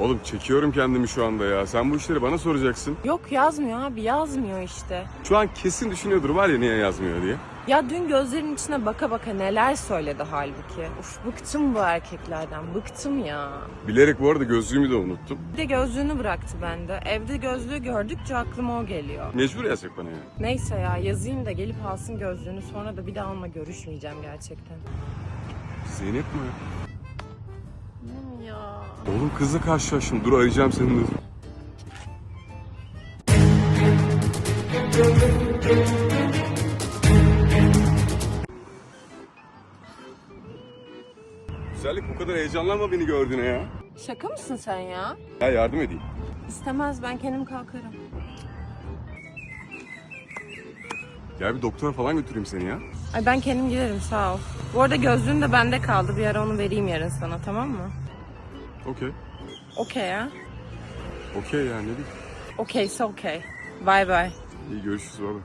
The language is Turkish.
Oğlum çekiyorum kendimi şu anda ya. Sen bu işleri bana soracaksın. Yok yazmıyor abi yazmıyor işte. Şu an kesin düşünüyordur var ya niye yazmıyor diye. Ya dün gözlerinin içine baka baka neler söyledi halbuki. Uf bıktım bu erkeklerden bıktım ya. Bilerek bu arada gözlüğümü de unuttum. Bir de gözlüğünü bıraktı bende. Evde gözlüğü gördükçe aklıma o geliyor. Mecbur yazacak bana ya. Neyse ya yazayım da gelip alsın gözlüğünü sonra da bir daha onunla görüşmeyeceğim gerçekten. Zeynep mi? Ya. Oğlum kızla karşılaştım. Dur arayacağım seni. Dur. Güzellik bu kadar heyecanlanma beni gördüğüne ya. Şaka mısın sen ya? Ya yardım edeyim. İstemez ben kendim kalkarım. Gel bir doktora falan götüreyim seni ya. Ay ben kendim giderim sağ ol. Bu arada gözlüğün de bende kaldı. Bir ara onu vereyim yarın sana tamam mı? Okey. Okey ya. Okey ya ne diyeyim. Okeyse okey. Bye bye. İyi görüşürüz baba.